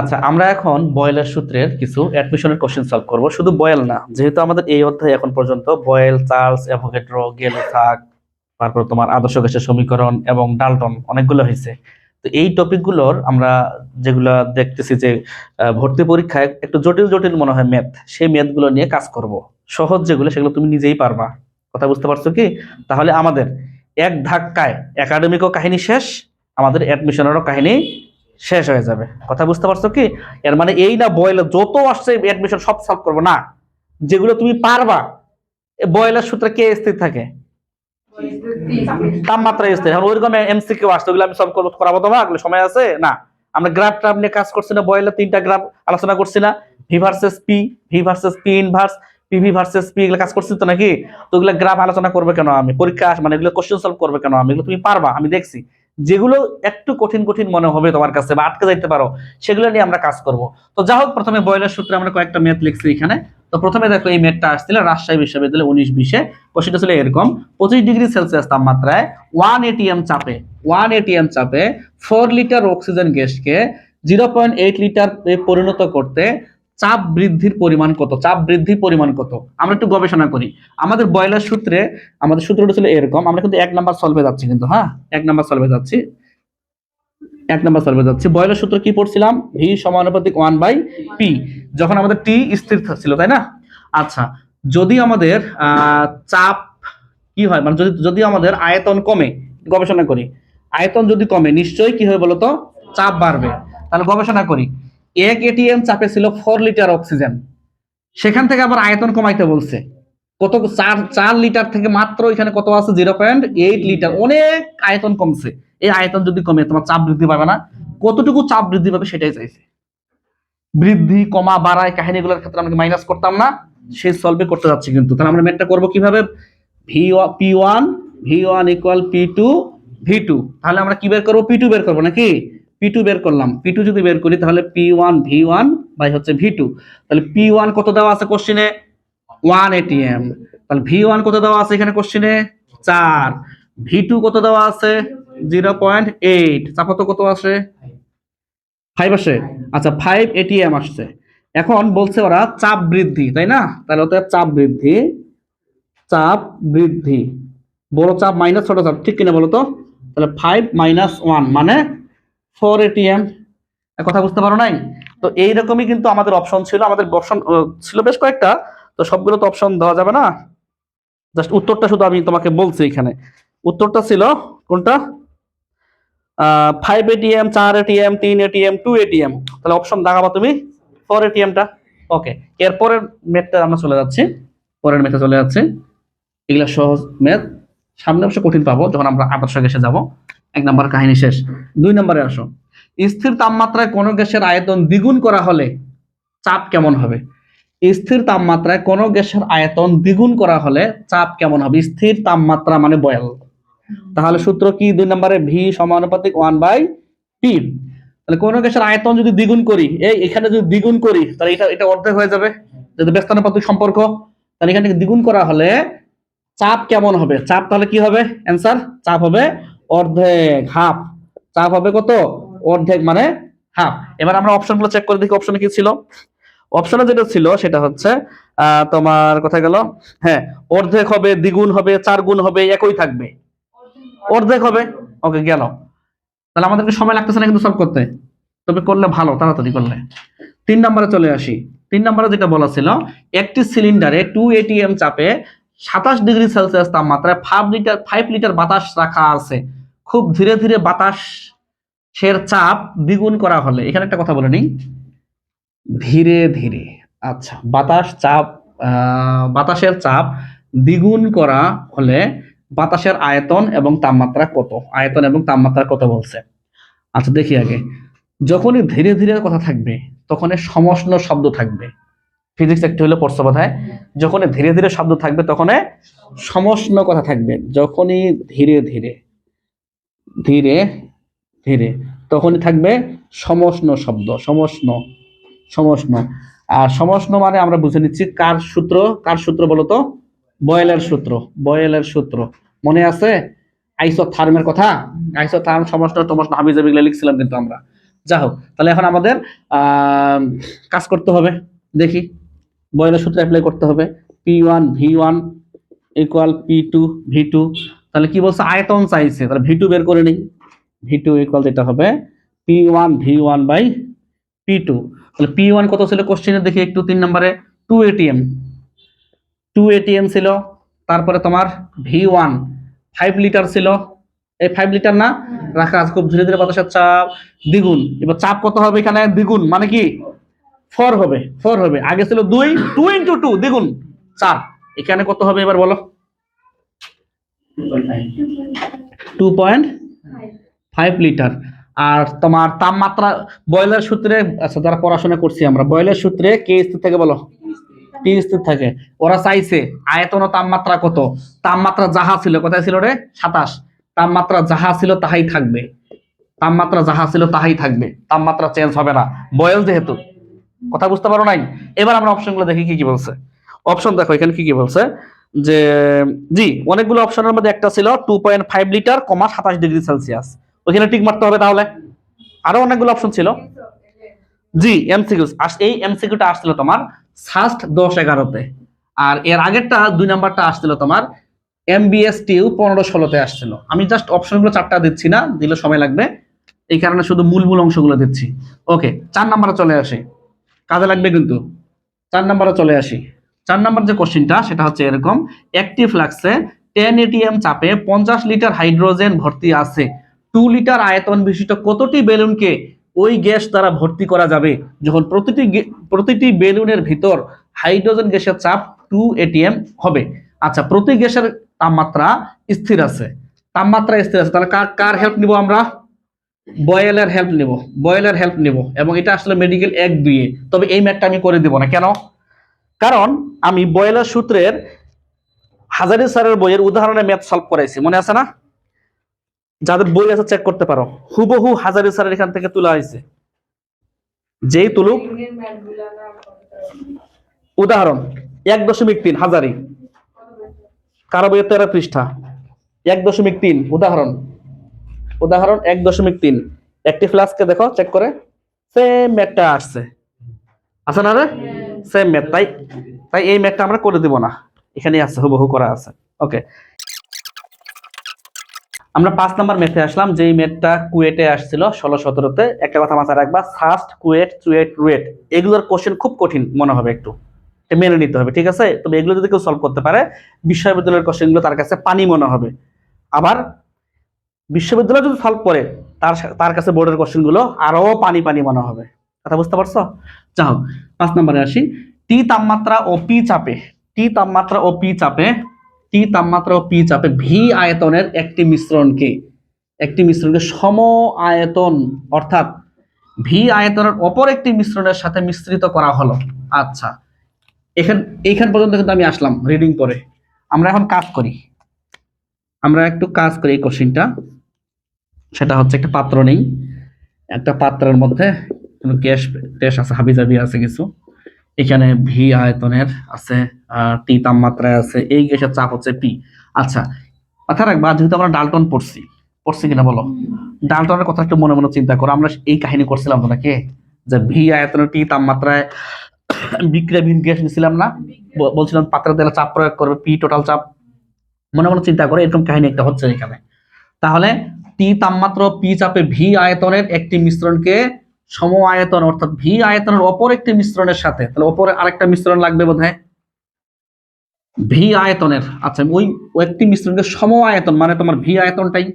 আচ্ছা আমরা এখন বয়েলের সূত্রের কিছু অ্যাডমিশনের কোশ্চেন সলভ করব। শুধু বয়েল না, যেহেতু আমাদের এই অধ্যায়ে এখন পর্যন্ত বয়েল, চার্লস অ্যাভোগেড্রো গেলোথাক তারপর তোমার আদর্শ গ্যাসের সমীকরণ এবং ডালটন, অনেকগুলো হয়েছে। তো এই টপিকগুলোর আমরা যেগুলো দেখতেছি যে ভর্তি পরীক্ষায় একটু জটিল জটিল মনে হয় ম্যাথ সেই ম্যাথগুলো নিয়ে কাজ করব। সহজ যেগুলো, সেগুলো তুমি নিজেই পারবা। কথা বুঝতে পারছ কি? তাহলে আমাদের এক ধাক্কায় একাডেমিকও কাহিনী শেষ, আমাদের অ্যাডমিশনেরও কাহিনী শেষ হয়ে যাবে। কথা বুঝতে পারছ কি? এর মানে এই না বয়েলে যত আসছে অ্যাডমিশন সব সলভ করব। না, যেগুলো তুমি পারবা বয়েলের সূত্রে কে স্থির থাকে? তাপমাত্রা স্থির। এখন ওইরকম এমসিকিউ আসছে, ওগুলো আমি সলভ করব, করাবো তোমার সময় আছে? না। আমরা গ্রাফ ট্রাফ নিয়ে কাজ করছি না বয়েলের তিনটা গ্রাফ আলোচনা করছি না। V versus P V versus P inverse PV versus P এগুলো কাজ করছি তো নাকি? তো ওগুলো গ্রাফ আলোচনা করবে কেন আমি? পরীক্ষা মানে এগুলো কোশ্চেন সলভ করবে কেন আমি? এগুলো তুমি পারবা, আমি দেখছি। যেগুলো একটু কঠিন কঠিন মনে হবে তোমার কাছে বা আটকে যাইতে পারো, সেগুলো নিয়ে আমরা কাজ করব। তো যা হোক, প্রথমে বয়লের সূত্রে আমরা কয়েকটা ম্যাথ লিখছি এখানে। তো প্রথমে দেখো, এই ম্যাথটা আসছিল রাজশাহী বিশ্ববিদ্যালয় উনিশ বিশে। কোশ্চেনটা ছিল এরকম, পঁচিশ ডিগ্রি সেলসিয়াস তাপমাত্রায় ওয়ান এটিএম চাপে ওয়ান এটিএম চাপে ফোর লিটার অক্সিজেন গ্যাসকে জিরো পয়েন্ট এইট লিটার পরিণত করতে চাপ বৃদ্ধির পরিমাণ কত? চাপ বৃদ্ধির পরিমাণ কত? আমরা একটু গবেষণা করি। আমাদের বয়লার সূত্রে, আমাদের সূত্রটা ছিল এরকম, আমরা কিন্তু এক নাম্বার সলভে যাচ্ছি কিন্তু হ্যাঁ? এক নাম্বার সলভে যাচ্ছি। এক নাম্বার সলভে যাচ্ছি। বয়লার সূত্র কি পড়ছিলাম? ভি সমানুপাতিক ওয়ান বাই পি যখন আমাদের টি স্থির ছিল, তাই না? আচ্ছা যদি আমাদের চাপ কি হয়? মানে যদি যদি আমাদের আয়তন কমে, গবেষণা করি। আয়তন যদি কমে, নিশ্চয়ই কি হবে বলতো? চাপ বাড়বে। তাহলে গবেষণা করি। এক এটিএম চাপে ছিল ফোর লিটার অক্সিজেন সেখান থেকে আবার আয়তন কমাইতে বলছে। কত চার চার লিটার থেকে মাত্র এখানে কত আছে? জিরো পয়েন্ট এইট লিটার অনেক আয়তন কমছে। এই আয়তন যদি কমে, তোমার চাপ বৃদ্ধি পাবে না। কতটুকু চাপ বৃদ্ধি পাবে সেটাই চাইছে। বৃদ্ধি, কমা, বাড়ায় কাহিনীগুলোর ক্ষেত্রে আমরা মাইনাস করতাম না। সেই সলভে করতে যাচ্ছি কিন্তু। তাহলে আমরা ম্যাথটা করব কীভাবে? V P one V one equal P two V two তাহলে আমরা কি বের করব? পি টু বের করব নাকি? পি টু বের করলাম। পি টু যদি বের করি, তাহলে P one V one by হচ্ছে ভি টু তাহলে পি ওয়ান কত দেওয়া আছে কোশ্চিনে ওয়ান এটিএম তাহলে ভি ওয়ান কত দেওয়া আছে এখানে কোশ্চিনে চার। ভি টু কত দেওয়া আছে? জিরো পয়েন্ট এইট চাপাত কত আসে? ফাইভ আসে। আচ্ছা ফাইভ এটিএম আসছে। এখন বলছে ওরা চাপ বৃদ্ধি, তাই না? তাহলে ওদের চাপ বৃদ্ধি চাপ বৃদ্ধি। বড় চাপ মাইনাস ছোট চাপ, ঠিক কিনা বলো তো? তাহলে ফাইভ মাইনাস ওয়ান মানে ফোর এটিএম কথা বুঝতে পারো নাই? তো এইরকমই কিন্তু আমাদের অপশন ছিল। আমাদের অপশন ছিল বেশ কয়েকটা। তো সবগুলো তো অপশন দেওয়া যাবে না? জাস্ট উত্তরটা শুধু আমি তোমাকে বলছি এখানে। উত্তরটা ছিল কোনটা? ফাইভ এটিএম চার এটিএম তিন এটিএম টু এটিএম তাহলে অপশন দেখাবা তুমি। ফোর এটিএমটা ওকে এরপরের ম্যাথটা আমরা চলে যাচ্ছি। পরের ম্যাথে চলে যাচ্ছি। এগুলা সহজ ম্যাথ সামনে অবশ্য কঠিন পাবো, যখন আমরা আদর্শ গ্যাসে যাব। এক নম্বর কাহিনী শেষ। দুই নম্বরে আসো। স্থির তাপমাত্রায় কোনো গ্যাসের আয়তন দ্বিগুণ করা হলে চাপ কেমন হবে? স্থির তাপমাত্রায় কোনো গ্যাসের আয়তন দ্বিগুণ করা হলে চাপ কেমন হবে? স্থির তাপমাত্রা মানে বয়েল। তাহলে সূত্র কি? দুই নম্বরে ভি সমানুপাতিক ওয়ান বাই পি তাহলে কোনো গ্যাসের আয়তন যদি দ্বিগুণ করি, এই এখানে যদি দ্বিগুণ করি, তাহলে এটা এটা অর্ধেক হয়ে যাবে। যদি ব্যস্তানুপাতিক সম্পর্ক, তাহলে এখানে দ্বিগুণ করা হলে চাপ কেমন হবে? চাপ তাহলে কি হবে? অ্যান্সার চাপ হবে অর্ধেক হাফ চাপ হবে কত? অর্ধেক মানে হাফ এবার আমরা অপশনগুলো চেক করে দেখি অপশনে কি ছিল। অপশনে যেটা ছিল, সেটা হচ্ছে তোমার কোথায় গেল? হ্যাঁ অর্ধেক হবে, দ্বিগুণ হবে, চার গুণ হবে, একই থাকবে। অর্ধেক হবে? ওকে গেল। তাহলে আমাদেরকে সময় লাগতেছে না কিন্তু সলভ করতে। তবে করলে ভালো, তাড়াতাড়ি করলে। তিন নম্বরে চলে আসি। তিন নম্বরে যেটা বলা ছিল, একটি সিলিন্ডারে টু এটিএম চাপে সাতাশ ডিগ্রি সেলসিয়াস তাপমাত্রায় ফাইভ লিটার ফাইভ লিটার বাতাস রাখা আছে। খুব ধীরে ধীরে বাতাস সের চাপ দ্বিগুণ করা হলে, এখানে একটা কথা বলে নিই। ধীরে ধীরে আচ্ছা বাতাস চাপ বাতাসের চাপ দ্বিগুণ করা হলে বাতাসের আয়তন এবং তাপমাত্রা কত? আয়তন এবং তাপমাত্রা কত বলছে? আচ্ছা দেখি আগে। যখনই ধীরে ধীরে কথা থাকবে, তখনই সমষ্ণ শব্দ থাকবে। ফিজিক্স একটু হলে পড়ছে বোধহয় যখনই ধীরে ধীরে শব্দ থাকবে, তখনই সমষ্ণ কথা থাকবে। যখনই ধীরে ধীরে। ধীরে ধীরে, তখনই থাকবে সমষ্ণ শব্দ, সমষ্ণ সমষ্ণ। আর সমষ্ণ মানে আমরা বুঝে নিচ্ছি কার সূত্র কার সূত্র বলতো? বয়েলের সূত্র বয়েলের সূত্র। মনে আছে? আইসোথার্মের কথা? আইসোথার্ম, সমষ্ণ টমষ্ণ হাবি জাবি লিখছিলাম কিন্তু আমরা। যা হোক, তাহলে এখন আমাদের কাজ করতে হবে। দেখি, বয়লের সূত্র অ্যাপ্লাই করতে হবে। P one V one equal P two V two. তাহলে কি বলছে? আয়তন চাইছে। তাহলে ভি টু বের করে নিই। ভি টু ইকুয়াল যেটা হবে P one V one by P two তাহলে পি ওয়ান কত ছিল কোশ্চেনে দেখি একটু তিন নম্বরে। টু এটিএম টু এটিএম ছিল। তারপরে তোমার ভি ওয়ান ফাইভ লিটার ছিল। এই ফাইভ লিটার না? রাখা আছে। খুব ধীরে ধীরে বাতাসের চাপ, দ্বিগুণ। এবার চাপ কত হবে এখানে? দ্বিগুণ। মানে কি? ফোর হবে। ফোর হবে। আগে ছিল দুই টু ইন্টু টু দ্বিগুণ। চার। এখানে কত হবে এবার বলো? টু পয়েন্ট ফাইভ লিটার আর তোমার তাপমাত্রা সূত্রে আচ্ছা যারা পড়াশোনা করছি আমরা সূত্রে কে স্থির বলো? টি স্থির থাকে। ওরা চাইছে আয়তন তাপমাত্রা কত? তাপমাত্রা যাহা ছিল, কোথায় ছিল রে? সাতাশ। তাপমাত্রা যাহা ছিল তাহাই থাকবে। তাপমাত্রা যাহা ছিল তাহাই থাকবে। তাপমাত্রা চেঞ্জ হবে না। বয়ল যেহেতু। কথা বুঝতে পারো নাই? এবার আমরা অপশনগুলো দেখি কি কি বলছে। অপশন দেখো, এখানে কি কি বলছে? যে, জি, অনেকগুলো অপশনের মধ্যে একটা ছিল two point five litre comma সাতাশ ডিগ্রি সেলসিয়াস ওইখানে টিক মারতে হবে তাহলে। আরও অনেকগুলো অপশন ছিল। জি এমসিকিউ এই এমসিকিউটা আসছিল তোমার ফার্স্ট দশ এগারোতে। আর এর আগেরটা, দুই নাম্বারটা আসছিল তোমার এমবিএস টিউ পনেরো ষোলোতে আসছিল। আমি জাস্ট অপশনগুলো চারটা দিচ্ছি না, দিলে সময় লাগবে। এই কারণে শুধু মূল মূল অংশগুলো দিচ্ছি। ওকে চার নাম্বারে চলে আসি। কাজে লাগবে কিন্তু। চার নাম্বারে চলে আসি। চার নাম্বার যে কোশ্চেনটা, সেটা হচ্ছে এরকম। একটি ফ্লাক্সে টেন এটিএম চাপে পঞ্চাশ লিটার হাইড্রোজেন ভর্তি আছে। টু লিটার আয়তন বিশিষ্ট কতটি বেলুনকে ওই গ্যাস দ্বারা ভর্তি করা যাবে? যখন প্রতিটি প্রতিটি বেলুনের ভিতর হাইড্রোজেন গ্যাসের চাপ টু এটিএম হবে। আচ্ছা প্রতি গ্যাসের তাপমাত্রা স্থির আছে। তাপমাত্রা স্থির আছে, তাহলে কার কার হেল্প নিব আমরা? বয়েলের হেল্প নিব। বয়েলের হেল্প নিব। এবং এটা আসলে মেডিকেল এক দুইয়ে। তবে এই ম্যাটটা আমি করে দিব না। কেন? কারণ আমি বয়লা সূত্রের হাজারি স্যারের বইয়ের উদাহরণে ম্যাথ সলভ করাইছি, মনে আছে না? যাদের বই আছে চেক করতে পারো। হুবহু হাজারি স্যারের এখান থেকে তোলা হয়েছে যেই তুলুক। উদাহরণ, এক দশমিক তিন, হাজারি। কারও বইয়ের তেরো পৃষ্ঠা। এক দশমিক তিন, উদাহরণ। উদাহরণ, এক দশমিক তিন। একটি ফ্লাস্কে দেখো চেক করে। সেম ম্যাথটা আসছে। আছে না রে? সেম ম্যাথ তাই তাই এই ম্যাথটা আমরা করে দিব না। এখানে আছে, হুবহু করা আছে। ওকে আমরা পাঁচ নাম্বার ম্যাথে আসলাম, যেই ম্যাথটা কুয়েটে আসছিল ষোলো সতেরোতে। একটা কথা মাথায় রাখবা ফার্স্ট কুয়েট চুয়েট রুয়েট এগুলোর কোশ্চেন খুব কঠিন মনে হবে একটু। মেনে নিতে হবে, ঠিক আছে? তবে এগুলো যদি কেউ সলভ করতে পারে, বিশ্ববিদ্যালয়ের কোশ্চেনগুলো তার কাছে পানি মনে হবে। আবার বিশ্ববিদ্যালয় যদি সলভ করে, তার তার কাছে বোর্ডের কোশ্চেনগুলো আরও পানি পানি মনে হবে। কথা বুঝতে পারছ? যা হোক পাঁচ নম্বরে আসি। টি তাপমাত্রা ও পি চাপে। টি তাপমাত্রা ও পি চাপে। টি তাপমাত্রা ও পি চাপে ভি আয়তনের একটি মিশ্রণকে একটি মিশ্রণকে সম আয়তন, অর্থাৎ ভি আয়তনের অপর একটি মিশ্রণের সাথে মিশ্রিত করা হলো। আচ্ছা এখান, এইখান পর্যন্ত কিন্তু আমি আসলাম রিডিং করে আমরা এখন কাজ করি। আমরা একটু কাজ করি এই কোশ্চিনটা সেটা হচ্ছে একটা পাত্র নেই। একটা পাত্রের মধ্যে গ্যাস ট্যাস আছে হাবিজাবি আছে কিছু। এখানে ভি আয়তনের আছে আর টি তাপমাত্রায় আছে। এই গ্যাসের চাপ হচ্ছে পি। আচ্ছা মাথা রাখবা যেহেতু আমরা ডালটন পড়ছি পড়ছি কিনা বলো? ডালটনের কথা একটু মনে মনে চিন্তা করো। আমরা এই কাহিনী করছিলাম তো নাকি? যে ভি আয়তনের টি তাপমাত্রায় বিক্রিয়াবিহীন গ্যাস নিছিলাম না? বলছিলাম পাত্রের দেলে চাপ প্রয়োগ করবে পি টোটাল চাপ। মনে মনে চিন্তা করে এরকম কাহিনী একটা হচ্ছে এখানে। তাহলে টি তাপমাত্রা পি চাপে ভি আয়তনের একটি মিশ্রণকে সম আয়তন, অর্থাৎ ভি আয়তনের অপর একটি মিশ্রণের সাথে, তাহলে অপরে আরেকটা মিশ্রণ লাগবে বোধ হয় ভি আয়তনের আচ্ছা ওই একটি মিশ্রণকে সম আয়তন মানে তোমার ভি আয়তনটাই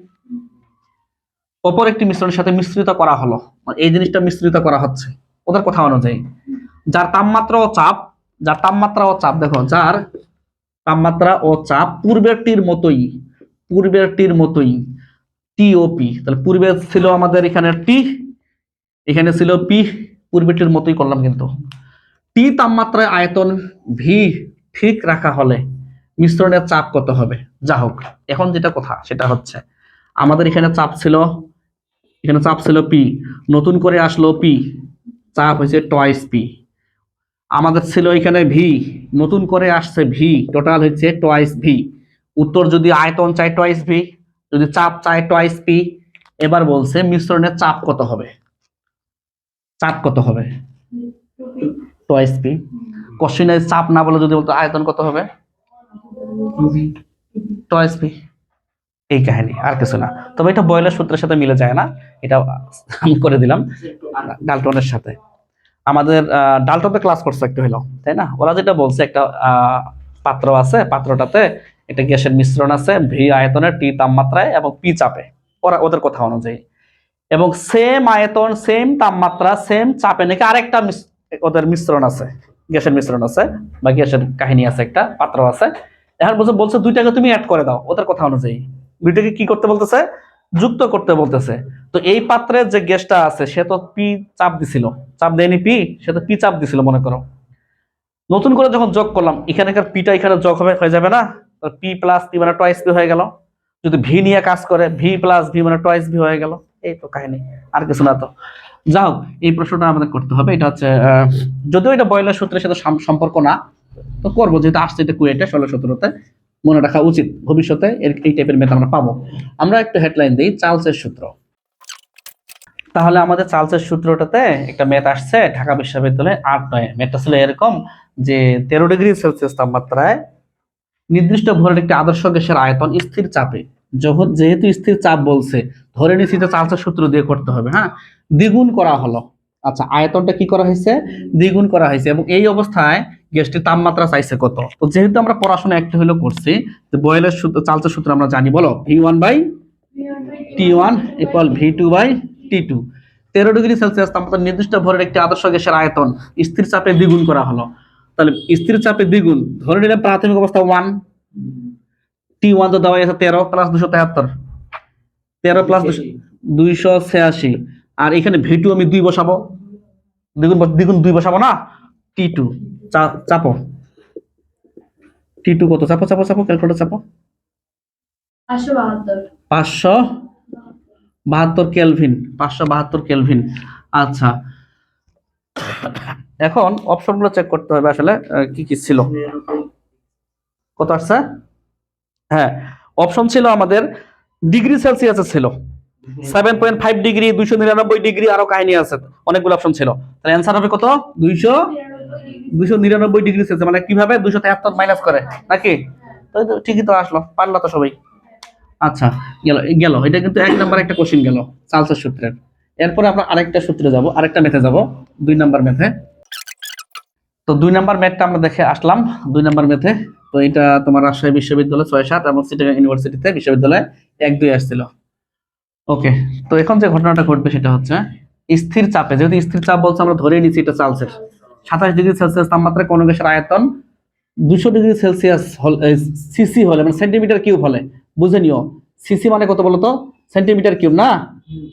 অপর একটি মিশ্রণের সাথে মিশ্রিত করা হলো। মানে এই জিনিসটা মিশ্রিত করা হচ্ছে, ওদের কথা অনুযায়ী। যার তাপমাত্রা ও চাপ, যার তাপমাত্রা ও চাপ, দেখো, যার তাপমাত্রা ও চাপ পূর্বেরটির মতোই পূর্বেরটির মতোই টিওপি তাহলে পূর্বে ছিল আমাদের এখানে টি এখানে ছিল পি পূর্বেরটির মতোই করলাম কিন্তু। টি তাপমাত্রায় আয়তন ভি ঠিক রাখা হলে মিশ্রণের চাপ কত হবে? যা হোক, এখন যেটা কথা, সেটা হচ্ছে আমাদের এখানে চাপ ছিল, এখানে চাপ ছিল পি নতুন করে আসলো পি চাপ হয়েছে টয়েস পি আমাদের ছিল এখানে ভি নতুন করে আসছে ভি টোটাল হচ্ছে টয়েস ভি উত্তর যদি আয়তন চাই টয়েস ভি যদি চাপ চাই টয়েস পি এবার বলছে মিশ্রণের চাপ কত হবে? চাপ কত হবে? টয়েস পি কোশ্চেনে চাপ না বলে যদি বলতো আয়তন কত হবে? টয়েস পি এই কাহিনী, আর কিছু না। তবে এটা বয়লের সূত্রের সাথে মিলে যায় না। এটা আমি করে দিলাম ডালটনের সাথে। আমাদের ডালটনে ক্লাস করছে একটু হলো তাই না? ওরা যেটা বলছে, একটা পাত্র আছে, পাত্রটাতে একটা গ্যাসের মিশ্রণ আছে, ভি আয়তনের টি তাপমাত্রায় এবং পি চাপে। ওরা, ওদের কথা অনুযায়ী। এবং সেম আয়তন সেম তাপমাত্রা সেম চাপে নাকি আরেকটা ওদের মিশ্রণ আছে। গ্যাসের মিশ্রণ আছে বা গ্যাসের কাহিনী আছে একটা, পাত্র আছে। এখন বলছে বলছে, দুইটাকে তুমি অ্যাড করে দাও, ওদের কথা অনুযায়ী। দুইটাকে কি করতে বলতেছে? যুক্ত করতে বলতেছে। তো এই পাত্রে যে গ্যাসটা আছে, সে তো পি চাপ দিছিল। চাপ দেয়নি পি সে তো পি চাপ দিছিল, মনে করো। নতুন করে যখন যোগ করলাম, এখানেকার পিটা এখানে যোগ হবে, হয়ে যাবে না? পি প্লাস পি মানে টয়েস পি হয়ে গেল। যদি ভি নিয়ে কাজ করে ভি প্লাস ভি মানে টয়েস ভি হয়ে গেল। এই তো কাহিনী, আর কিছু না তো। যাও এই প্রশ্নটা আমাদের করতে হবে। এটা হচ্ছে যদিও এটা বয়লার সূত্রের সাথে সম্পর্ক না, তো করব, যেহেতু আসছে এটা কুয়েটে, ষোলো সতেরোতে। মনে রাখা উচিত, ভবিষ্যতে এর- এই টাইপের মেথ আমরা পাবো। আমরা একটু হেডলাইন দিই, চার্লসের সূত্র। তাহলে আমাদের চার্লসের সূত্রটাতে একটা ম্যাথ আসছে, ঢাকা বিশ্ববিদ্যালয়ে আট নয়। ম্যাথটা ছিল এরকম যে, তেরো ডিগ্রি সেলসিয়াস তাপমাত্রায় নির্দিষ্ট ভরের একটি আদর্শ গ্যাসের আয়তন স্থির চাপে। যখন যেহেতু স্থির চাপ বলছে ধরে নিচ্ছি যে চার্লসের সূত্র দিয়ে করতে হবে হ্যাঁ? দ্বিগুণ করা হলো। আচ্ছা আয়তনটা কি করা হয়েছে? দ্বিগুণ করা হয়েছে এবং এই অবস্থায় গ্যাসটির তাপমাত্রা চাইছে কত? তো যেহেতু আমরা পড়াশোনা একটু হলেও করছি যে বয়েলের সূত্র চার্লসের সূত্র আমরা জানি, বলো? V one by T one equal V two by T two তেরো ডিগ্রি সেলসিয়াস তাপমাত্রা নির্দিষ্ট ভরের একটি আদর্শ গ্যাসের আয়তন স্থির চাপে দ্বিগুণ করা হলো। তাহলে স্থির চাপে দ্বিগুণ, ধরে নিলাম প্রাথমিক অবস্থা ওয়ান টি ওয়ান তো দেওয়া আছে তেরো প্লাস দুশো তেহাত্তর। তেরো প্লাস দুইশো ছিয়াশি। আর এখানে ভি টু আমি দুই বসাবো। দ্বিগুণ দ্বিগুণ দুই বসাবো না? T two. চাপো। টি টু কত? চাপো চাপো চাপো ক্যালকুলেটর চাপো। পাঁচশো বাহাত্তর। পাঁচশো বাহাত্তর কেলভিন পাঁচশো বাহাত্তর কেলভিন আচ্ছা। এখন অপশনগুলো চেক করতে হবে আসলে কি কি ছিল। কত আসছে? হ্যাঁ অপশন ছিল আমাদের ডিগ্রি সেলসিয়াসে ছিল। সেভেন পয়েন্ট ফাইভ ডিগ্রি দুইশো নিরানব্বই ডিগ্রি আরও কাহিনী আছে। অনেকগুলো অপশন ছিল। তাহলে অ্যান্সার হবে কত? দুইশো? দুইশো নিরানব্বই ডিগ্রি সেলসিয়াস মানে কীভাবে দুইশো তেহাত্তর মাইনাস করে? নাকি? তো ঠিকই তো আসলো পারল তো সবাই। আচ্ছা গেল গেল। এটা কিন্তু এক নাম্বার একটা কোশ্চিন গেল চার্লসের সূত্রের। এরপরে আমরা আরেকটা সূত্রে যাব আরেকটা মেথে যাব। দুই নাম্বার মেথে তো দুই নাম্বার ম্যাথটা আমরা দেখে আসলাম। দুই নাম্বার মেথে তো এটা তোমার রাজশাহী বিশ্ববিদ্যালয় ছয় সাত এবং সিটি ইউনিভার্সিটিতে বিশ্ববিদ্যালয়ে এক দুই আসছিল। ওকে, তো এখন যে ঘটনাটা ঘটবে সেটা হচ্ছে, স্থির চাপে, যেহেতু স্থির চাপ বলছে আমরা ধরেই নিচ্ছি এটা চার্লসের। সাতাশ ডিগ্রি সেলসিয়াস তাপমাত্রায় কোনো গ্যাসের আয়তন দুশো ডিগ্রি সেলসিয়াস সিসি হলে মানে সেন্টিমিটার কিউব হলে, বুঝে নিও। সিসি মানে কত বলতো সেন্টিমিটার কিউব না?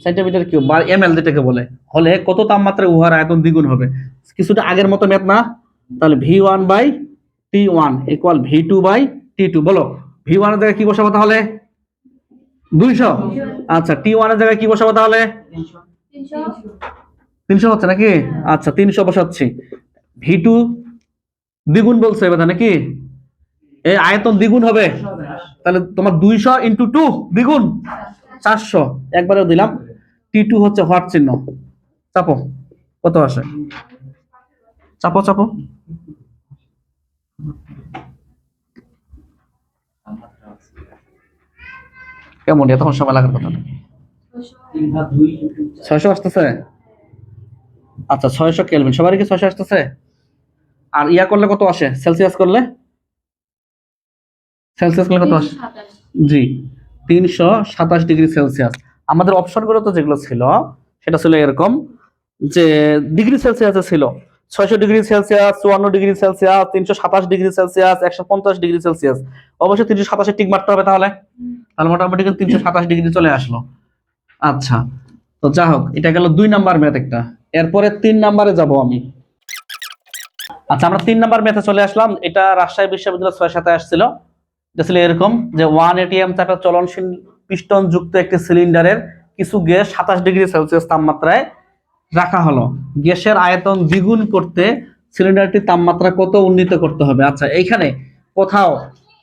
সেন্টিমিটার কিউব বা এম এল যেটাকে বলে। হলে কত তাপমাত্রায় উহার আয়তন দ্বিগুণ হবে? কিছুটা আগের মতো ম্যাথ না? তাহলে V one by T one equal V two by T two বলো। ভি ওয়ানের জায়গায় কি বসাবো তাহলে? দুইশো? আচ্ছা টি ওয়ানের জায়গায় কি বসাবো তাহলে? তিনশো হচ্ছে নাকি? আচ্ছা তিনশো বসাচ্ছি। ভি টু দ্বিগুণ বলছে এবার নাকি? এই আয়তন দ্বিগুণ হবে। তাহলে তোমার দুইশো ইন্টু টু দ্বিগুণ। চারশো। একবারে দিলাম। টি টু হচ্ছে হট চিহ্ন? চাপো। কত আসে? চাপো চাপো। কেমন এতক্ষণ সময় লাগার কথা নাকি? ছয়শো আসতেছে আচ্ছা ছয়শো কেলভিন। সবারই কি ছয়শো আসতেছে? আর ইয়া করলে কত আসে? সেলসিয়াস করলে? সেলসিয়াস করলে কত আসে? জি, তিনশো সাতাশ ডিগ্রি সেলসিয়াস। আমাদের অপশনগুলো তো যেগুলো ছিল, সেটা ছিল এরকম যে, ডিগ্রি সেলসিয়াসে ছিল। ছয়শো ডিগ্রি সেলসিয়াস, চুয়ান্ন ডিগ্রি সেলসিয়াস, তিনশো সাতাশ ডিগ্রি সেলসিয়াস, একশো পঞ্চাশ ডিগ্রি সেলসিয়াস। অবশ্যই তিনশো সাতাশে টিক মারতে হবে তাহলে? তাহলে মোটামুটি তিনশো সাতাশ ডিগ্রি চলে আসলো। আচ্ছা তো যা হোক, এটা গেল দুই নাম্বার ম্যাথ একটা। এরপরে তিন নাম্বারে যাব আমি। আচ্ছা আমরা তিন নাম্বার ম্যাথে চলে আসলাম। এটা রাজশাহী বিশ্ববিদ্যালয় ছয় সাথে আসছিল। এটা ছিল এরকম যে ওয়ান এটিএম চাপে চলনশীল পিস্টন যুক্ত একটি সিলিন্ডারের কিছু গ্যাস সাতাশ ডিগ্রি সেলসিয়াস তাপমাত্রায় রাখা হলো। গ্যাসের আয়তন দ্বিগুণ করতে সিলিন্ডারটির তাপমাত্রা কত উন্নীত করতে হবে? আচ্ছা এইখানে কোথাও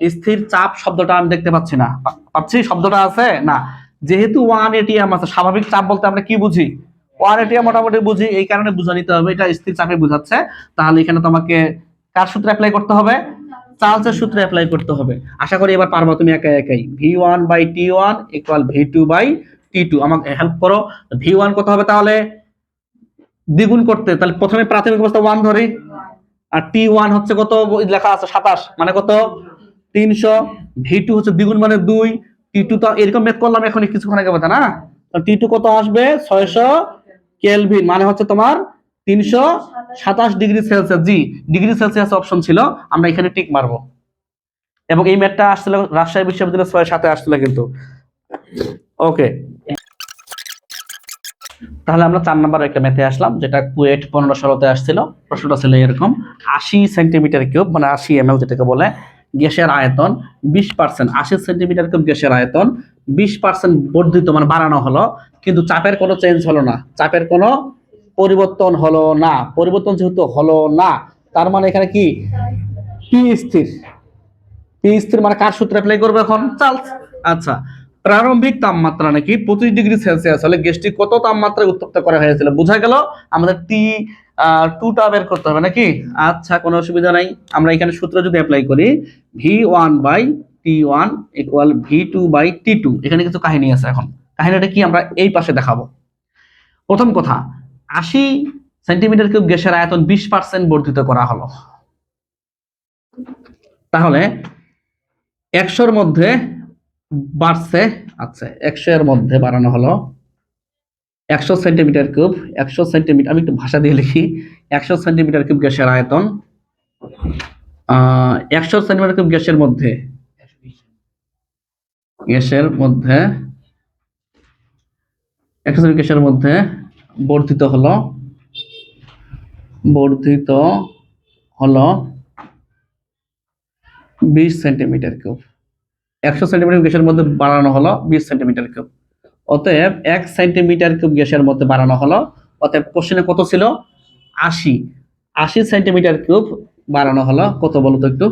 স্থির চাপ শব্দটা আমি দেখতে পাচ্ছি না। পাচ্ছি? শব্দটা আছে? না। যেহেতু ওয়ান এটিএম আছে, স্বাভাবিক চাপ বলতে আমরা কি বুঝি? ওয়ান এটিএম মোটামুটি বুঝি, এই কারণে বুঝা নিতে হবে, এটা স্থির চাপে বুঝাচ্ছে। তাহলে এখানে তোমাকে কার সূত্রে অ্যাপ্লাই করতে হবে? চার্লসের সূত্রে অ্যাপ্লাই করতে হবে। আশা করি এবার পারব তুমি একা একাই। V one by T one equal V two by T two আমাকে হেল্প করো। ভি ওয়ান কত হবে তাহলে? দ্বিগুণ করতে, তাহলে প্রথমে প্রাথমিক অবস্থা ওয়ান ধরি, আর টি ওয়ান হচ্ছে কত লেখা আছে, সাতাশ মানে কত? তিনশো ভি টু হচ্ছে দ্বিগুণ মানে দুই টি টু তো এরকম মেক করলাম এখন কিছুক্ষণ আগে কথা না? টি টু কত আসবে? ছয়শো কেলভিন মানে হচ্ছে তোমার তিনশো সাতাশ ডিগ্রি সেলসিয়াস, জি, ডিগ্রি সেলসিয়াস অপশন ছিল, আমরা এখানে টিক মারবো। এবং এই ম্যাথটা আসছিল রাজশাহী বিশ্ববিদ্যালয় ছয় সাথে আসছিল কিন্তু। ওকে তাহলে আমরা চার নাম্বার একটা ম্যাথে আসলাম, যেটা কুয়েট পনেরো ষোলোতে আসছিল। প্রশ্নটা ছিল এরকম, আশি সেন্টিমিটার কিউব মানে আশি এম যেটাকে বলে, গ্যাসের আয়তন বিশ পার্সেন্ট। আশি সেন্টিমিটার কিউব গ্যাসের আয়তন বিশ পার্সেন্ট বর্ধিত মানে বাড়ানো হলো। কিন্তু চাপের কোনো চেঞ্জ হলো না। চাপের কোনো পরিবর্তন হলো না। পরিবর্তন যেহেতু হলো না, তার মানে এখানে কি? পি স্থির। পি স্থির মানে কার সূত্রে অ্যাপ্লাই করবে এখন? চার্লস। আচ্ছা। প্রারম্ভিক তাপমাত্রা নাকি পঁচিশ ডিগ্রি সেলসিয়াস হলে গ্যাসটি কত তাপমাত্রায় উত্তপ্ত করা হয়েছিল? বোঝা গেল আমাদের টি টুটা বের করতে হবে নাকি? আচ্ছা কোনো অসুবিধা নাই। আমরা এখানে সূত্র যদি অ্যাপ্লাই করি V one by T one equal V two by T two এখানে কিছু কাহিনী আছে এখন। কাহিনীটা কি আমরা এই পাশে দেখাবো। প্রথম কথা, আশি সেন্টিমিটার কিউব গ্যাসের আয়তন বিশ পার্সেন্ট বর্ধিত করা হলো। তাহলে, একশোর মধ্যে বাড়ছে আচ্ছা একশো এর মধ্যে বাড়ানো হলো। একশো সেন্টিমিটার কিউব, একশো সেন্টিমিটার, আমি একটু ভাষা দিয়ে লিখি। একশো সেন্টিমিটার কিউব গ্যাসের আয়তন একশো সেন্টিমিটার কিউব গ্যাসের মধ্যে গ্যাসের মধ্যে, একশো গ্যাসের মধ্যে বর্ধিত হলো বর্ধিত হলো বিশ সেন্টিমিটার কিউব। একশো সেন্টিমিটার গ্যাসের মধ্যে বাড়ানো হলো বিশ সেন্টিমিটার কিউব। অতএব এক সেন্টিমিটার কিউব গ্যাসের মধ্যে বাড়ানো হলো। অতএব কোশ্চেনে কত ছিল? আশি। আশি সেন্টিমিটার কিউব বাড়ানো হলো। কত বলো তো একটু?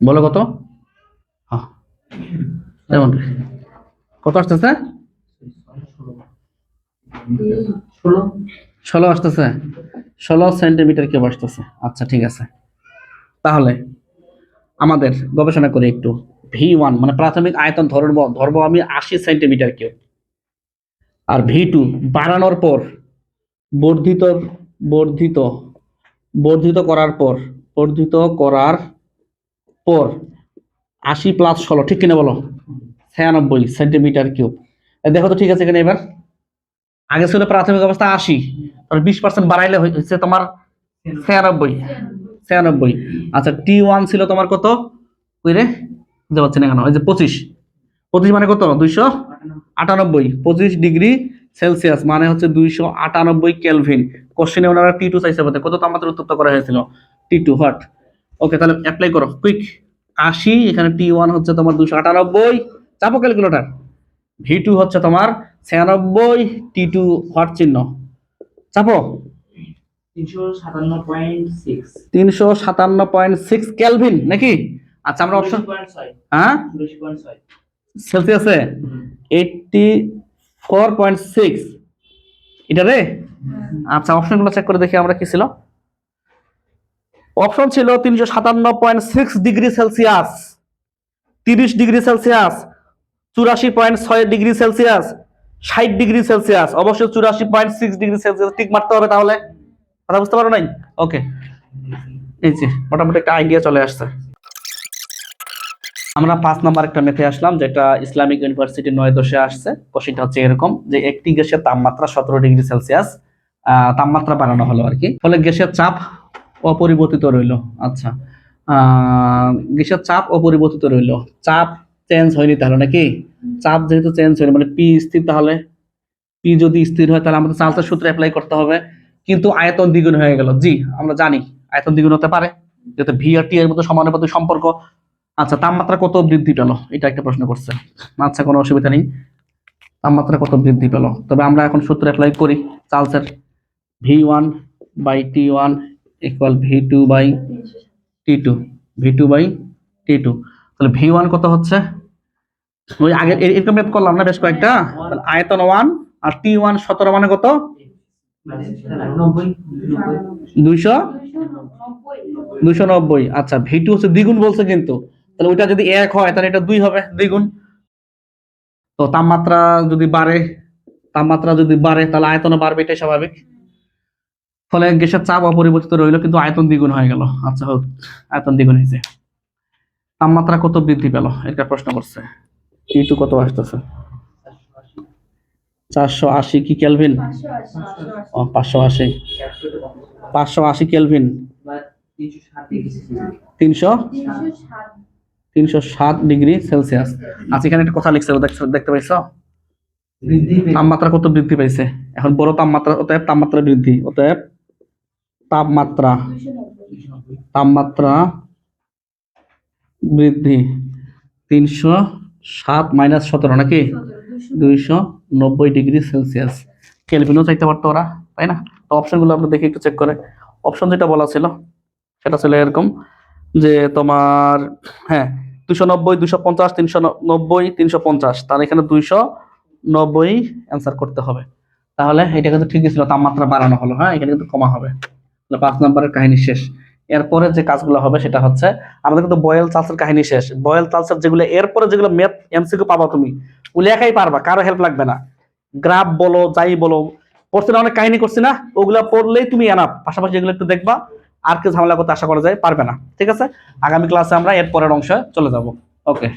বলো কত? হ্যাঁ। যেমন কত আসতেছে? ষোলো আসতেছে। ষোলো সেন্টিমিটার কিউব আসতেছে। আচ্ছা ঠিক আছে। তাহলে আমাদের গবেষণা করি একটু। ভি ওয়ান মানে প্রাথমিক আয়তন ধরবো ধরবো আমি আশি সেন্টিমিটার কিউব আর ভি টু, বাড়ানোর পর, বর্ধিত বর্ধিত বর্ধিত করার পর, বর্ধিত করার পর, আশি প্লাস ষোলো, ঠিক কিনা বলো? ছিয়ানব্বই সেন্টিমিটার কিউব দেখো তো ঠিক আছে কিনা এবার? আগে ছিল প্রাথমিক অবস্থা আশি আর বিশ পার্সেন্ট বাড়াইলে হচ্ছে তোমার ছিয়ানব্বই। ছিয়ানব্বই। আচ্ছা টি ওয়ান ছিল তোমার কত? ওই বুঝতে পারছি না কেন ওই যে পঁচিশ। পঁচিশ মানে কত? দুইশো আটানব্বই। পঁচিশ ডিগ্রি সেলসিয়াস মানে হচ্ছে দুইশো আটানব্বই কেলভিন। কোশ্চেনে ওনারা টি টু চাইছে বোধহয়। কত তাপমাত্রা উত্তপ্ত করা হয়েছিল? টি টু হোয়াট ওকে তাহলে অ্যাপ্লাই করো। কুইক আশি, এখানে টি ওয়ান হচ্ছে তোমার দুইশো আটানব্বই। চাপো ক্যালকুলেটার ভি টু হচ্ছে তোমার ছিয়ানব্বই টি টু হট চিহ্ন। চাপো। তিনশো সাতান্ন পয়েন্ট সিক্স। ক্যালভিন নাকি? আচ্ছা আমরা অপশন হ্যাঁ? সেলসিয়াসে? Eighty four point six. এটা রে? আচ্ছা অপশনগুলো চেক করে দেখি আমরা কি ছিল। অপশন ছিল তিনশো সাতান্ন পয়েন্ট সিক্স ডিগ্রি সেলসিয়াস। তিরিশ ডিগ্রি সেলসিয়াস। চুরাশি পয়েন্ট ছয় ডিগ্রি সেলসিয়াস, ষাট ডিগ্রি সেলসিয়াস। অবশ্যই চুরাশি পয়েন্ট সিক্স ডিগ্রি সেলসিয়াস ঠিক মারতে হবে তাহলে। কথা বুঝতে পারো নাই? ওকে এই যে, মোটামুটি একটা আইডিয়া চলে আসছে। আমরা পাঁচ নাম্বার একটা মেথে আসলাম, যেটা ইসলামিক ইউনিভার্সিটি নয় দশে আসছে। কোশ্চেনটা হচ্ছে এরকম, যে একটি গ্যাসের তাপমাত্রা সতেরো ডিগ্রি সেলসিয়াস তাপমাত্রা বাড়ানো হলো আর কি। ফলে গ্যাসের চাপ অপরিবর্তিত রইল। আচ্ছা গ্যাসের চাপ অপরিবর্তিত রইল। চাপ চেঞ্জ হয়নি তাহলে নাকি? চাপ যেহেতু চেঞ্জ হয়নি মানে পি স্থির তাহলে? পি যদি স্থির হয় তাহলে আমাদের চার্লসের সূত্র অ্যাপ্লাই করতে হবে। কিন্তু আয়তন দ্বিগুণ হয়ে গেল। জি আমরা জানি আয়তন দ্বিগুণ হতে পারে। যেহেতু ভি আর টি এর মধ্যে সমানুপাতিক সম্পর্ক। আচ্ছা তাপমাত্রা কত বৃদ্ধি পেল? এটা একটা প্রশ্ন করছে। আচ্ছা কোনো অসুবিধা নেই। তাপমাত্রা কত বৃদ্ধি পেল? তবে আমরা এখন সূত্র অ্যাপ্লাই করি। চার্লসের V one by T one equal V two by T two V two by T two তাহলে ভি ওয়ান কত হচ্ছে? ওই আগে এরকম করলাম না বেশ কয়েকটা? আয়তন ওয়ান আর টি ওয়ান সতেরো মানে কত? দুইশো? দুইশো নব্বই। আচ্ছা ভি টু হচ্ছে দ্বিগুণ বলছে কিন্তু। তাহলে ওইটা যদি এক হয়, তাহলে এটা দুই হবে, দ্বিগুণ। তো তাপমাত্রা যদি বাড়ে, তাপমাত্রা যদি বাড়ে, তাহলে আয়তনও বাড়বে, এটাই স্বাভাবিক। ফলে গ্যাসের চাপ অপরিবর্তিত রইল, কিন্তু আয়তন দ্বিগুণ হয়ে গেল। আচ্ছা হোক, আয়তন দ্বিগুণ হয়েছে। তাপমাত্রা কত বৃদ্ধি পেল? এটা প্রশ্ন করছে। টি টু কত আসতেছে? চারশো আশি কি কেলভিন পাঁচশো আশি পাঁচশো আশি ও পাঁচশো আশি। পাঁচশো আশি কেলভিন তিনশো? তিনশো সাত ডিগ্রি সেলসিয়াস। আচ্ছা এখানে একটা কথা লিখছে দেখতে পাইছ? তাপমাত্রা কত বৃদ্ধি পাইছে? এখন বড় তাপমাত্রা অতএব তাপমাত্রা বৃদ্ধি অতএব তাপমাত্রা। তাপমাত্রা বৃদ্ধি তিনশো সাত মাইনাস সতেরো নাকি? দুইশো। নব্বই ডিগ্রি সেলসিয়াস। কেলভিনও চাইতে পারতো ওরা তাই না? তো অপশনগুলো আমরা দেখি একটু চেক করে। অপশন যেটা বলা ছিল সেটা ছিল এরকম যে তোমার হ্যাঁ দুশো নব্বই দুশো পঞ্চাশ তিনশো নব্বই তিনশো পঞ্চাশ। তার এখানে দুইশো নব্বই অ্যান্সার করতে হবে। তাহলে এটা কিন্তু ঠিকই ছিল তাপমাত্রা বাড়ানো হলো হ্যাঁ? এখানে কিন্তু কমা হবে। তাহলে পাঁচ নম্বরের কাহিনী শেষ। এরপরে যে কাজগুলো হবে সেটা হচ্ছে আমাদের কিন্তু বয়েল চালসের কাহিনী শেষ। বয়েল চালসের যেগুলো, এরপরে যেগুলো ম্যাথ এমসিকিউ পাবা তুমি, ওগুলো পারবা, কারও হেল্প লাগবে না। গ্রাফ বলো, যাই বলো পড়ছি অনেক কাহিনী করছি না, ওগুলো পড়লেই তুমি এনাপ পাশাপাশি এগুলো একটু দেখবা, আর কেউ ঝামেলা করতে আশা করা যায়, পারবে না। ঠিক আছে? আগামী ক্লাসে আমরা এর পরের অংশে চলে যাব। ওকে